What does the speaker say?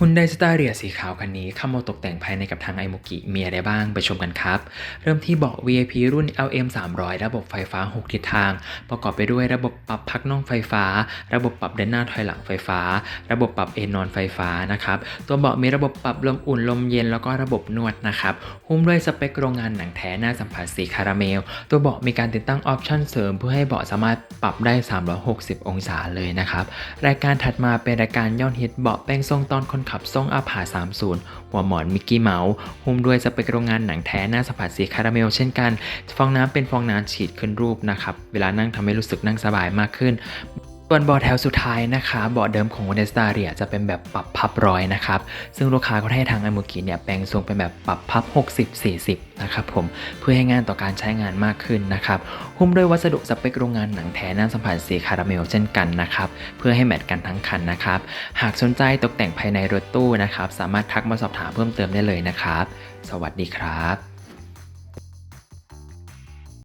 ฮุนไดสตาเรียสีขาวคันนี้เข้ามาตกแต่งภายในกับทางไอโมกิมีอะไรบ้างไปชมกันครับ เริ่มที่เบาะ VIP รุ่น LM 300 ระบบไฟฟ้า 6 ทิศทาง ประกอบไปด้วยระบบปรับพักน่องไฟฟ้า ระบบปรับเดินหน้าถอยหลังไฟฟ้า ระบบปรับเอนนอนไฟฟ้านะครับตัวเบาะมีระบบปรับลมอุ่นลมเย็นแล้วก็ระบบนวดนะครับหุ้มด้วยสเปคโรงงานหนังแท้หน้าสัมผัสสีคาราเมล ตัวเบาะมีการติดตั้งออปชั่นเสริม เพื่อให้เบาะสามารถปรับได้ 360 องศาเลยนะครับรายการถัดมาเป็นรายการยอดฮิตเบาะแป้งทรงตอนคนขับทรงอาผา30 หัวหมอนมิกกี้เมาส์หุ้มด้วยสเปกโรงงานหนังแท้หน้าสัมผัสสีคาราเมลเช่นกัน ฟองน้ำเป็นฟองน้ำฉีดขึ้นรูปนะครับ เวลานั่งทำให้รู้สึกนั่งสบายมากขึ้น ส่วนเบาะแถวสุดท้ายนะคะเบาะเดิมของว n นสตาเรียจะเป็นแบบปรับพับร้อยนะครับซึ่งลูกค้าก็ให้ทางไอโมกิเนี่ยแปลงทรงเป็นแบบปรับพับ 60-40 นะครับผมเพื่อให้งานต่อการใช้งานมากขึ้นนะครับหุ้มด้วยวัสดุสเปคโรงงานหนังแท้น้าสัมผัสสีคาราเมลเช่นกันนะครับเพื่อให้แมทกันทั้งคันนะครับหากสนใจตกแต่งภายในรถตู้นะครับสามารถทักมาสอบถามเพิ่มเติมได้เลยนะครับ สวัสดีครับ